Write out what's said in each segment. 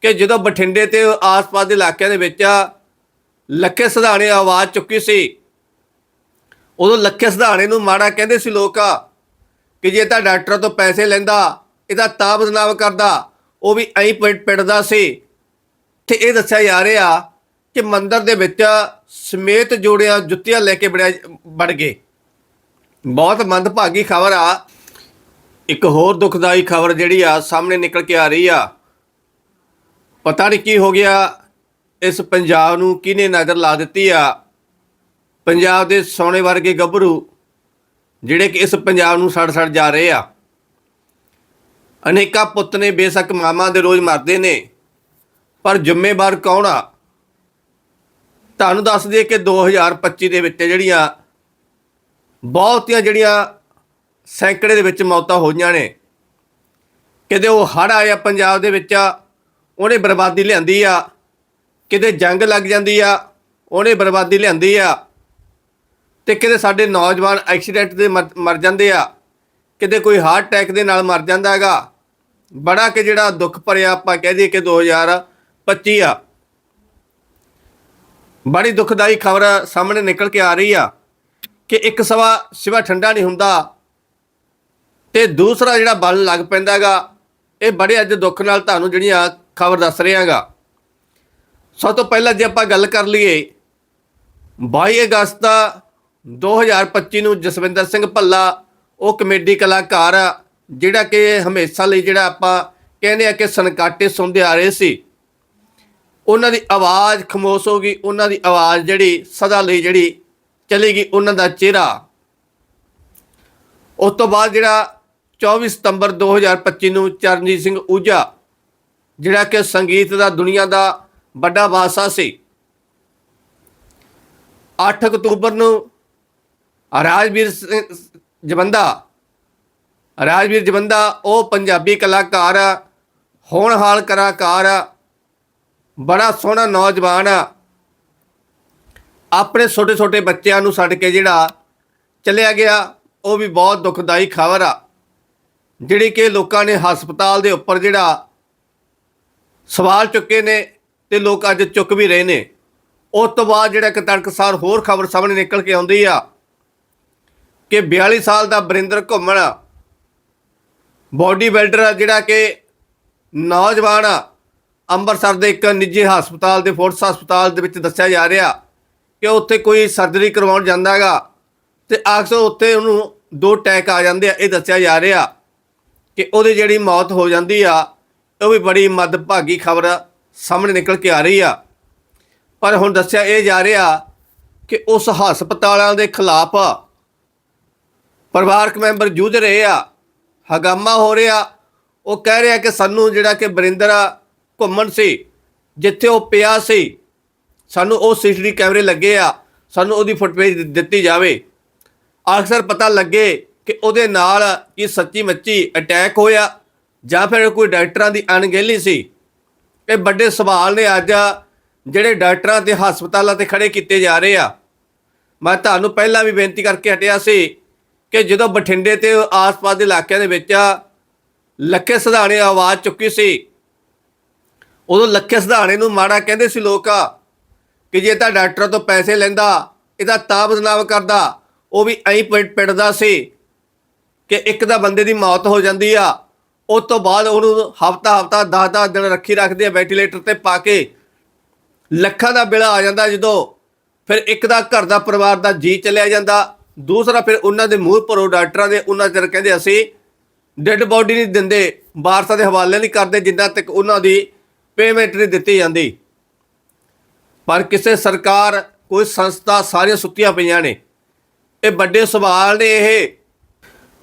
ਕਿ ਜਦੋਂ ਬਠਿੰਡੇ ਤੇ ਆਸ-ਪਾਸ ਦੇ ਇਲਾਕਿਆਂ ਦੇ ਵਿੱਚ ਲੱਖੇ ਸਿਧਾਣੇ ਆਵਾਜ਼ ਚੁੱਕੀ ਸੀ, ਉਦੋਂ ਲੱਖੇ ਸਿਧਾਣੇ ਨੂੰ ਮਾੜਾ ਕਹਿੰਦੇ ਸੀ ਲੋਕ ਕਿ ਜੇ ਤਾਂ ਡਾਕਟਰਾਂ ਤੋਂ ਪੈਸੇ ਲੈਂਦਾ, ਇਹਦਾ ਤਾਂ ਬਦਨਾਮ ਕਰਦਾ, ਉਹ ਵੀ ਐਂ ਪਿੰਡਦਾ ਸੀ। ਤੇ ਇਹ ਦੱਸਿਆ ਜਾ ਰਿਹਾ ਕਿ ਮੰਦਰ ਦੇ ਵਿੱਚ ਸਮੇਤ ਜੋੜਿਆਂ ਜੁੱਤੀਆਂ ਲੈ ਕੇ ਬੜਿਆ ਵੜ ਗਏ। ਬਹੁਤ ਮੰਦਭਾਗੀ ਖਬਰ ਆ। ਇੱਕ ਹੋਰ ਦੁਖਦਾਈ ਖਬਰ ਜਿਹੜੀ ਆ ਸਾਹਮਣੇ ਨਿਕਲ ਕੇ ਆ ਰਹੀ ਆ। ਪਤਾ ਨਹੀਂ ਕੀ ਹੋ ਗਿਆ, ਇਸ ਪੰਜਾਬ ਨੂੰ ਕਿਹਨੇ ਨਜ਼ਰ ਲਾ ਦਿੱਤੀ ਆ? ਪੰਜਾਬ ਦੇ ਸੋਨੇ ਵਰਗੇ ਗੱਭਰੂ, ਜਿਹੜੇ ਕਿ ਇਸ ਪੰਜਾਬ ਨੂੰ ਸੜ ਸੜ ਜਾ ਰਹੇ ਆ। ਅਨੇਕਾਂ ਪੁੱਤ ਨੇ ਬੇਸ਼ੱਕ ਮਾਮਾ ਦੇ ਰੋਜ਼ ਮਰਦੇ ਨੇ, ਪਰ ਜ਼ਿੰਮੇਵਾਰ ਕੌਣ ਆ? ਤੁਹਾਨੂੰ ਦੱਸ ਦਈਏ ਕਿ 2025 ਦੇ ਵਿੱਚ ਜਿਹੜੀਆਂ, ਬਹੁਤੀਆਂ ਜਿਹੜੀਆਂ ਸੈਂਕੜੇ ਦੇ ਵਿੱਚ ਮੌਤਾਂ ਹੋਈਆਂ ਨੇ, ਕਿਤੇ ਉਹ ਹੜ੍ਹ ਆਇਆ ਪੰਜਾਬ ਦੇ ਵਿੱਚ ਉਹਨੇ ਬਰਬਾਦੀ ਲਿਆਂਦੀ ਆ। ਕਿਤੇ ਜੰਗ ਲੱਗ ਜਾਂਦੀ ਆ, ਉਹਨੇ ਬਰਬਾਦੀ ਲਿਆਂਦੀ ਆ। ਤੇ ਕਿਤੇ ਸਾਡੇ ਨੌਜਵਾਨ ਐਕਸੀਡੈਂਟ ਦੇ ਮਰ ਮਰ ਜਾਂਦੇ ਆ। ਕਿਤੇ ਕੋਈ ਹਾਰਟ ਅਟੈਕ ਦੇ ਨਾਲ ਮਰ ਜਾਂਦਾ ਹੈਗਾ। ਬੜਾ ਕਿ ਜਿਹੜਾ ਦੁੱਖ ਭਰਿਆ ਆਪਾਂ ਕਹਿ ਦਈਏ ਕਿ 2025 ਆ। ਬੜੀ ਦੁਖਦਾਈ ਖਬਰ ਸਾਹਮਣੇ ਨਿਕਲ ਕੇ ਆ ਰਹੀ ਆ ਕਿ ਇੱਕ ਸਵਾ ਸਿਵਾ ਠੰਡਾ ਨਹੀਂ ਹੁੰਦਾ। ਤੇ ਦੂਸਰਾ ਜਿਹੜਾ ਬਲ ਲੱਗ ਪੈਂਦਾਗਾ ਇਹ ਬੜੇ ਅੱਜ ਦੁੱਖ ਨਾਲ ਤੁਹਾਨੂੰ ਜਿਹੜੀਆਂ ਖਬਰ ਦੱਸ ਰਿਹਾਗਾ ਸਭ ਤੋਂ ਪਹਿਲਾਂ ਜੇ ਆਪਾਂ ਗੱਲ ਕਰ ਲਈਏ 22 ਅਗਸਤ 2025 ਨੂੰ ਜਸਵਿੰਦਰ ਸਿੰਘ ਭੱਲਾ ਉਹ ਕਮੇਡੀ ਕਲਾਕਾਰ ਆ, ਜਿਹੜਾ ਕਿ ਹਮੇਸ਼ਾ ਲਈ ਜਿਹੜਾ ਆਪਾਂ ਕਹਿੰਦੇ ਆ ਕਿ ਸਨਕਾਟੇ ਸੁਣਦੇ ਆ ਰਹੇ ਸੀ। ਉਹਨਾਂ ਦੀ ਆਵਾਜ਼ ਖਮੋਸ਼ ਹੋ ਗਈ ਉਹਨਾਂ ਦੀ ਆਵਾਜ਼ ਜਿਹੜੀ ਸਦਾ ਲਈ ਜਿਹੜੀ ਚਲੀ ਗਈ ਉਹਨਾਂ ਦਾ ਚਿਹਰਾ। ਉਸ ਤੋਂ ਬਾਅਦ ਜਿਹੜਾ 24 ਸਤੰਬਰ 2025 ਨੂੰ ਚਰਨਜੀਤ ਸਿੰਘ ਊਜਾ ਜਿਹੜਾ ਕਿ ਸੰਗੀਤ ਦਾ ਦੁਨੀਆ ਦਾ ਵੱਡਾ ਬਾਦਸ਼ਾਹ ਸੀ। 8 ਅਕਤੂਬਰ ਨੂੰ ਰਾਜਵੀਰ ਸਿੰਘ ਜਵੰਦਾ ਰਾਜਵੀਰ ਜਵੰਦਾ ਉਹ ਪੰਜਾਬੀ ਕਲਾਕਾਰ ਆ, ਹੋਣਹਾਰ ਕਲਾਕਾਰ ਆ, ਬੜਾ ਸੋਹਣਾ ਨੌਜਵਾਨ ਆ ਆਪਣੇ ਛੋਟੇ ਛੋਟੇ ਬੱਚਿਆਂ ਨੂੰ ਛੱਡ ਕੇ ਜਿਹੜਾ ਚਲਿਆ ਗਿਆ ਉਹ ਵੀ ਬਹੁਤ ਦੁਖਦਾਈ ਖਬਰ ਆ। ਜਿਹੜੀ ਕਿ ਲੋਕਾਂ ਨੇ ਹਸਪਤਾਲ ਦੇ ਉੱਪਰ ਜਿਹੜਾ ਸਵਾਲ ਚੁੱਕੇ ਨੇ ਤੇ ਲੋਕ ਅੱਜ ਚੁੱਕ ਵੀ ਰਹੇ ਨੇ। ਉਸ ਤੋਂ ਬਾਅਦ ਜਿਹੜਾ ਕਿ ਤੜਕਸਾਰ ਹੋਰ ਖਬਰ ਸਾਹਮਣੇ ਨਿਕਲ ਕੇ ਆਉਂਦੀ ਆ ਕਿ 42 ਸਾਲ ਦਾ ਬਰਿੰਦਰ ਘੁੰਮਣ ਬਾਡੀ ਬਿਲਡਰ ਆ ਜਿਹੜਾ ਕਿ ਨੌਜਵਾਨ ਆ, ਅੰਮ੍ਰਿਤਸਰ ਦੇ ਇੱਕ ਨਿੱਜੀ ਹਸਪਤਾਲ ਦੇ ਫੋਰਟਸ ਹਸਪਤਾਲ ਦੇ ਵਿੱਚ ਦੱਸਿਆ ਜਾ ਰਿਹਾ ਕਿ ਉੱਥੇ ਕੋਈ ਸਰਜਰੀ ਕਰਵਾਉਣ ਜਾਂਦਾ ਹੈਗਾ ਤੇ ਅਕਸਰ ਉੱਥੇ ਉਹਨੂੰ ਦੋ ਟੈਕ ਆ ਜਾਂਦੇ ਆ। ਇਹ ਦੱਸਿਆ ਜਾ ਰਿਹਾ ਕਿ ਉਹਦੀ ਜਿਹੜੀ ਮੌਤ ਹੋ ਜਾਂਦੀ ਆ ਉਹ ਵੀ ਬੜੀ ਮੱਦਭਾਗੀ ਖਬਰ ਸਾਹਮਣੇ ਨਿਕਲ ਕੇ ਆ ਰਹੀ ਆ। ਪਰ ਹੁਣ ਦੱਸਿਆ ਇਹ ਜਾ ਰਿਹਾ ਕਿ ਉਸ ਹਸਪਤਾਲਾਂ ਦੇ ਖਿਲਾਫ ਪਰਿਵਾਰਕ ਮੈਂਬਰ ਜੂਝ ਰਹੇ ਆ, ਹਗਾਮਾ ਹੋ ਰਿਹਾ। ਉਹ ਕਹਿ ਰਿਹਾ ਕਿ ਸਾਨੂੰ ਜਿਹੜਾ ਕਿ ਬਰਿੰਦਰ ਘੁੰਮਣ ਸੀ, ਜਿੱਥੇ ਉਹ ਪਿਆ ਸੀ, ਸਾਨੂੰ ਉਹ ਸੀਸੀਟੀਵੀ ਕੈਮਰੇ ਲੱਗੇ ਆ, ਸਾਨੂੰ ਉਹਦੀ ਫੁਟੇਜ ਦਿੱਤੀ ਜਾਵੇ। ਅਕਸਰ ਪਤਾ ਲੱਗੇ ਕਿ ਉਹਦੇ ਨਾਲ ਕੀ ਸੱਚੀ ਮੱਚੀ ਅਟੈਕ ਹੋਇਆ। ਜਾਂ ਫਿਰ ਕੋਈ ਡਾਕਟਰਾਂ ਦੀ ਅਣਗਹਿਲੀ ਸੀ? ਇਹ ਵੱਡੇ ਸਵਾਲ ਨੇ ਅੱਜ ਜਿਹੜੇ ਡਾਕਟਰਾਂ ਤੇ ਹਸਪਤਾਲਾਂ ਤੇ ਖੜੇ ਕੀਤੇ ਜਾ ਰਹੇ ਆ। ਮੈਂ ਤੁਹਾਨੂੰ ਪਹਿਲਾਂ ਵੀ ਬੇਨਤੀ ਕਰਕੇ ਹਟਿਆ ਸੀ ਕਿ ਜਦੋਂ ਬਠਿੰਡੇ ਤੇ ਆਸ-ਪਾਸ ਦੇ ਇਲਾਕਿਆਂ ਦੇ ਵਿੱਚ ਲੱਖੇ ਸਿਧਾਣੇ ਆਵਾਜ਼ ਚੁੱਕੀ ਸੀ। ਉਦੋਂ ਲੱਖੇ ਸਿਧਾਣੇ ਨੂੰ ਮਾੜਾ ਕਹਿੰਦੇ ਸੀ ਲੋਕ ਕਿ ਜੇ ਤਾਂ ਡਾਕਟਰਾਂ ਤੋਂ ਪੈਸੇ ਲੈਂਦਾ, ਇਹਦਾ ਤਾਂ ਬਦਨਾਮ ਕਰਦਾ, ਉਹ ਵੀ ਐਂ ਪਿੱਟ ਪਿੱਟਦਾ ਸੀ ਕਿ ਇੱਕ ਦਾ ਬੰਦੇ ਦੀ ਮੌਤ ਹੋ ਜਾਂਦੀ ਆ ਉਸ ਤੋਂ ਬਾਅਦ ਉਹਨੂੰ ਹਫਤਾ ਹਫਤਾ 10-10 ਦਿਨ ਰੱਖੀ ਰੱਖਦੇ ਆ ਵੈਂਟੀਲੇਟਰ ਤੇ ਪਾ ਕੇ। ਲੱਖਾਂ ਦਾ ਬਿੱਲ ਆ ਜਾਂਦਾ ਜਦੋਂ ਫਿਰ ਇੱਕ ਦਾ ਘਰ ਦਾ ਪਰਿਵਾਰ ਦਾ ਜੀ ਚਲਿਆ ਜਾਂਦਾ। ਦੂਸਰਾ ਫਿਰ ਉਹਨਾਂ ਦੇ ਮੂੰਹ ਭਰੋ ਡਾਕਟਰਾਂ ਦੇ, ਉਹਨਾਂ ਚਿਰ ਕਹਿੰਦੇ ਅਸੀਂ ਡੈੱਡ ਬੋਡੀ ਨਹੀਂ ਦਿੰਦੇ, ਵਾਰਸਾਂ ਦੇ ਹਵਾਲੇ ਨਹੀਂ ਕਰਦੇ ਜਿੰਨਾ ਤੱਕ ਉਹਨਾਂ ਦੀ ਪੇਮੈਂਟ ਨਹੀਂ ਦਿੱਤੀ ਜਾਂਦੀ। ਪਰ ਕਿਸੇ ਸਰਕਾਰ, ਕੋਈ ਸੰਸਥਾ ਸਾਰੀਆਂ ਸੁੱਤੀਆਂ ਪਈਆਂ ਨੇ। ਇਹ ਵੱਡੇ ਸਵਾਲ ਨੇ ਇਹ।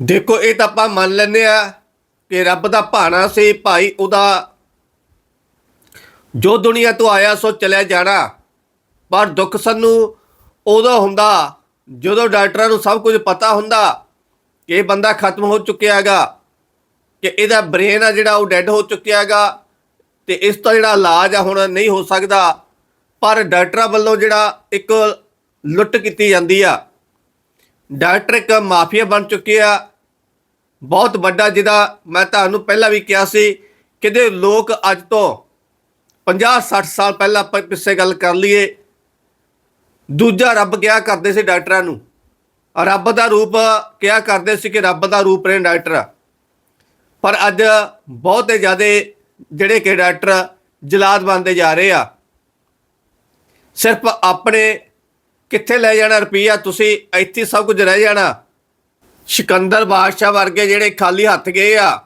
ਦੇਖੋ, ਇਹ ਤਾਂ ਆਪਾਂ ਮੰਨ ਲੈਂਦੇ ਆ ਕਿ ਰੱਬ ਦਾ ਭਾਣਾ ਸੀ ਭਾਈ ਉਹਦਾ। ਜੋ ਦੁਨੀਆ ਤੋਂ ਆਇਆ ਸੋ ਚਲਿਆ ਜਾਣਾ। ਪਰ ਦੁੱਖ ਸਾਨੂੰ ਉਦੋਂ ਹੁੰਦਾ ਜਦੋਂ ਡਾਕਟਰਾਂ ਨੂੰ ਸਭ ਕੁਝ ਪਤਾ ਹੁੰਦਾ ਕਿ ਇਹ ਬੰਦਾ ਖਤਮ ਹੋ ਚੁੱਕਿਆ ਹੈਗਾ, ਕਿ ਇਹਦਾ ਬ੍ਰੇਨ ਆ ਜਿਹੜਾ ਉਹ ਡੈੱਡ ਹੋ ਚੁੱਕਿਆ ਹੈਗਾ, ਤੇ ਇਸ ਤੋਂ ਜਿਹੜਾ ਇਲਾਜ ਆ ਹੁਣ ਨਹੀਂ ਹੋ ਸਕਦਾ। ਪਰ ਡਾਕਟਰਾਂ ਵੱਲੋਂ ਜਿਹੜਾ ਇੱਕ ਲੁੱਟ ਕੀਤੀ ਜਾਂਦੀ ਆ। ਡਾਕਟਰ ਇੱਕ ਮਾਫੀਆ ਬਣ ਚੁੱਕੇ ਆ। ਬਹੁਤ ਵੱਡਾ ਜਿਹਦਾ ਮੈਂ ਤੁਹਾਨੂੰ ਪਹਿਲਾਂ ਵੀ ਕਿਹਾ ਸੀ ਕਿ ਦੇ ਲੋਕ ਅੱਜ ਤੋਂ 50 60 ਸਾਲ ਪਹਿਲਾਂ ਆਪਾਂ ਪਿੱਛੇ ਗੱਲ ਕਰ ਲਈਏ, ਦੂਜਾ ਰੱਬ ਕਿਹਾ ਕਰਦੇ ਸੀ ਡਾਕਟਰਾਂ ਨੂੰ? ਰੱਬ ਦਾ ਰੂਪ ਕਿਹਾ ਕਰਦੇ ਸੀ ਕਿ ਰੱਬ ਦਾ ਰੂਪ ਨੇ ਡਾਕਟਰ? ਪਰ ਅੱਜ ਬਹੁਤੇ ਜ਼ਿਆਦੇ ਜਿਹੜੇ ਕਿ ਡਾਕਟਰ ਜਲਾਦ ਬਣਦੇ ਜਾ ਰਹੇ ਆ। ਸਿਰਫ ਆਪਣੇ ਕਿੱਥੇ ਲੈ ਜਾਣਾ ਰੁਪਈਆ, ਤੁਸੀਂ ਇੱਥੇ ਸਭ ਕੁਝ ਰਹਿ ਜਾਣਾ। ਸਿਕੰਦਰ ਬਾਦਸ਼ਾਹ ਵਰਗੇ ਜਿਹੜੇ ਖਾਲੀ ਹੱਥ ਗਏ ਆ।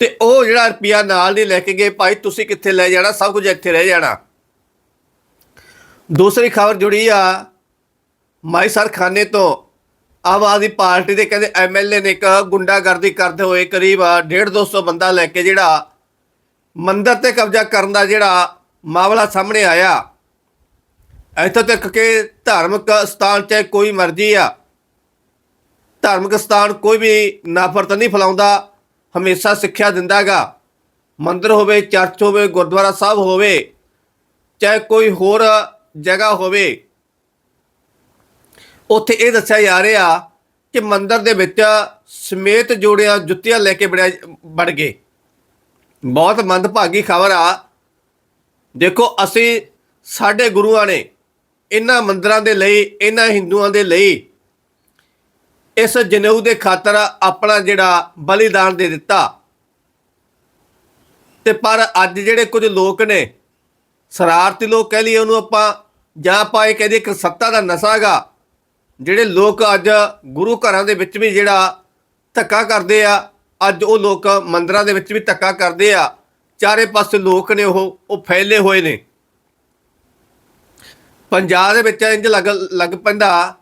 ਤੇ ਉਹ ਜਿਹੜਾ ਰੁਪਈਆ ਨਾਲ ਨਹੀਂ ਲੈ ਕੇ ਗਏ, ਭਾਈ ਤੁਸੀਂ ਕਿੱਥੇ ਲੈ ਜਾਣਾ? ਸਭ ਕੁਝ ਇੱਥੇ ਰਹਿ ਜਾਣਾ। ਦੂਸਰੀ ਖਬਰ ਜੁੜੀ ਆ ਮਾਈਸਰ ਖਾਨੇ ਤੋਂ। ਆਮ ਆਦਮੀ ਪਾਰਟੀ ਦੇ ਕਹਿੰਦੇ ਐਮਐਲਏ ਨੇ ਇੱਕ ਗੁੰਡਾਗਰਦੀ ਕਰਦੇ ਹੋਏ ਕਰੀਬ 1.5 200 ਬੰਦਾ ਲੈ ਕੇ ਜਿਹੜਾ ਮੰਦਰ ਤੇ ਕਬਜ਼ਾ ਕਰਨ ਦਾ ਜਿਹੜਾ ਮਾਮਲਾ ਸਾਹਮਣੇ ਆਇਆ। ਇੱਥੋਂ ਤੱਕ ਕਿ ਧਾਰਮਿਕ ਸਥਾਨ ਚਾਹੇ ਕੋਈ ਮਰਜ਼ੀ ਆ। ਧਾਰਮਿਕ ਸਥਾਨ ਕੋਈ ਵੀ ਨਫ਼ਰਤ ਨਹੀਂ ਫੈਲਾਉਂਦਾ, ਹਮੇਸ਼ਾ ਸਿੱਖਿਆ ਦਿੰਦਾਗਾ। ਮੰਦਿਰ ਹੋਵੇ, ਚਰਚ ਹੋਵੇ, ਗੁਰਦੁਆਰਾ ਸਾਹਿਬ ਹੋਵੇ, ਚਾਹੇ ਕੋਈ ਹੋਰ ਜਗ੍ਹਾ ਹੋਵੇ। ਉੱਥੇ ਇਹ ਦੱਸਿਆ ਜਾ ਰਿਹਾ ਕਿ ਮੰਦਿਰ ਦੇ ਵਿੱਚ ਸਮੇਤ ਜੋੜਿਆਂ ਜੁੱਤੀਆਂ ਲੈ ਕੇ ਬੜਿਆ ਵੜ ਗਏ। ਬਹੁਤ ਮੰਦਭਾਗੀ ਖਬਰ ਆ। ਦੇਖੋ, ਅਸੀਂ ਸਾਡੇ ਗੁਰੂਆਂ ਨੇ ਇਹਨਾਂ ਮੰਦਰਾਂ ਦੇ ਲਈ, ਇਹਨਾਂ ਹਿੰਦੂਆਂ ਦੇ ਲਈ ਇਸ ਜਨੇਊ ਦੇ ਖਾਤਰ ਆਪਣਾ ਜਿਹੜਾ ਬਲੀਦਾਨ ਦੇ ਦਿੱਤਾ। ਤੇ ਪਰ ਅੱਜ ਜਿਹੜੇ ਕੁਝ ਲੋਕ ਨੇ, ਸ਼ਰਾਰਤੀ ਲੋਕ ਕਹਿ ਲਈਏ ਉਹਨੂੰ ਆਪਾਂ, ਜਾਂ ਆਪਾਂ ਇਹ ਕਹਦੇ ਕਿ ਸੱਤਾ ਦਾ ਨਸ਼ਾਗਾ ਜਿਹੜੇ ਲੋਕ ਅੱਜ ਗੁਰੂ ਘਰਾਂ ਦੇ ਵਿੱਚ ਵੀ ਜਿਹੜਾ ਧੱਕਾ ਕਰਦੇ ਆ, ਅੱਜ ਉਹ ਲੋਕ ਮੰਦਰਾਂ ਦੇ ਵਿੱਚ ਵੀ ਧੱਕਾ ਕਰਦੇ ਆ, ਚਾਰੇ ਪਾਸੇ ਲੋਕ ਨੇ ਉਹ ਉਹ ਫੈਲੇ ਹੋਏ ਨੇ। ਪੰਜਾਬ ਦੇ ਵਿੱਚ ਇੰਜ ਲੱਗ ਲੱਗ ਪੈਂਦਾ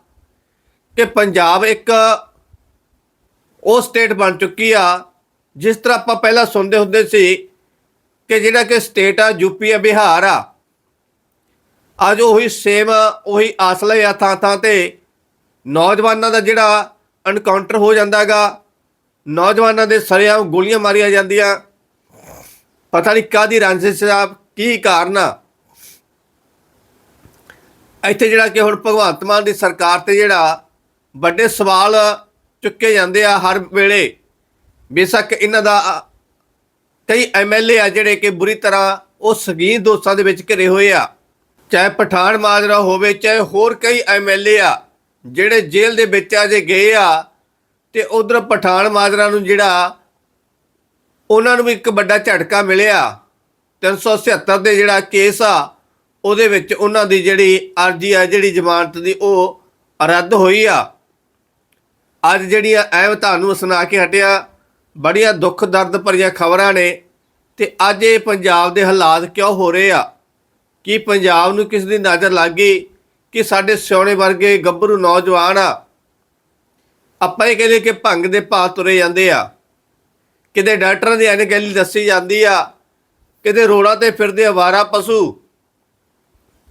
ਕਿ ਪੰਜਾਬ ਇੱਕ ਉਹ ਸਟੇਟ ਬਣ ਚੁੱਕੀ ਆ, ਜਿਸ ਤਰ੍ਹਾਂ ਆਪਾਂ ਪਹਿਲਾਂ ਸੁਣਦੇ ਹੁੰਦੇ ਸੀ ਕਿ ਜਿਹੜਾ ਕਿ ਸਟੇਟ ਆ ਯੂਪੀ ਆ, ਬਿਹਾਰ ਆ। ਅੱਜ ਉਹੀ ਸੇਮ ਉਹੀ ਆਸਲੇ ਆ ਥਾਂ ਥਾਂ ਤੇ ਨੌਜਵਾਨਾਂ ਦਾ ਜਿਹੜਾ ਐਨਕਾਊਂਟਰ ਹੋ ਜਾਂਦਾਗਾ ਨੌਜਵਾਨਾਂ ਦੇ ਸਰਿਆਂ ਗੋਲੀਆਂ ਮਾਰੀਆਂ ਜਾਂਦੀਆਂ। ਪਤਾ ਨਹੀਂ ਕਾਦੀ ਰੰਜਿਸ਼ ਸਾਹਿਬ ਕੀ ਕਾਰਨ ਆ। ਇੱਥੇ ਜਿਹੜਾ ਕਿ ਹੁਣ ਭਗਵੰਤ ਮਾਨ ਦੀ ਸਰਕਾਰ ਤੇ ਜਿਹੜਾ ਵੱਡੇ ਸਵਾਲ ਚੁੱਕੇ ਜਾਂਦੇ ਆ ਹਰ ਵੇਲੇ। ਬੇਸ਼ੱਕ ਇਹਨਾਂ ਦਾ ਅ, ਕਈ ਐਮਐਲਏ ਆ ਜਿਹੜੇ ਕਿ ਬੁਰੀ ਤਰ੍ਹਾਂ ਉਹ ਸਗੀਨ ਦੋਸਤਾਂ ਦੇ ਵਿੱਚ ਘਿਰੇ ਹੋਏ ਆ। ਚਾਹੇ ਪਠਾਨ ਮਾਜਰਾ ਹੋਵੇ ਚਾਹੇ ਹੋਰ ਕਈ ਐਮਐਲਏ ਆ ਜਿਹੜੇ ਜੇਲ੍ਹ ਦੇ ਵਿੱਚ ਆ ਜੇ ਗਏ ਆ ਤੇ ਉਧਰ ਪਠਾਨ ਮਾਜਰਾ ਨੂੰ ਜਿਹੜਾ ਉਹਨਾਂ ਨੂੰ ਵੀ ਇੱਕ ਵੱਡਾ ਝਟਕਾ ਮਿਲਿਆ। 377 ਦੇ ਜਿਹੜਾ ਕੇਸ ਆ ਉਹਦੇ ਵਿੱਚ ਉਹਨਾਂ ਦੀ ਜਿਹੜੀ ਅਰਜੀ ਆ ਜਿਹੜੀ ਜ਼ਮਾਨਤ ਦੀ ਉਹ ਰੱਦ ਹੋਈ ਆ। ਅੱਜ ਜਿਹੜੀਆਂ ਐਵੇਂ ਤੁਹਾਨੂੰ ਸੁਣਾ ਕੇ ਹਟਿਆ, ਬੜੀਆਂ ਦੁੱਖ ਦਰਦ ਭਰੀਆਂ ਖਬਰਾਂ ਨੇ, ਤੇ ਅੱਜ ਇਹ ਪੰਜਾਬ ਦੇ ਹਾਲਾਤ ਕਿਉਂ ਹੋ ਰਹੇ ਆ? ਕੀ ਪੰਜਾਬ ਨੂੰ ਕਿਸ ਦੀ ਨਜ਼ਰ ਲੱਗ ਗਈ? ਕਿ ਸਾਡੇ ਸਿਉਣੇ ਵਰਗੇ ਗੱਭਰੂ ਨੌਜਵਾਨ ਆ? ਆਪਾਂ ਇਹ ਕਹਿੰਦੇ ਕਿ ਭੰਗ ਦੇ ਭਾਅ ਤੁਰੇ ਜਾਂਦੇ ਆ। ਕਿਤੇ ਡਾਕਟਰਾਂ ਦੀ ਅਣਗਹਿਲੀ ਦੱਸੀ ਜਾਂਦੀ ਆ, ਕਿਤੇ ਰੋੜਾਂ ਤੇ ਫਿਰਦੇ ਅਵਾਰਾ ਪਸ਼ੂ,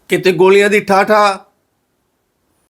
ਕਿਤੇ ਗੋਲੀਆਂ ਦੀ ਠਾਠਾ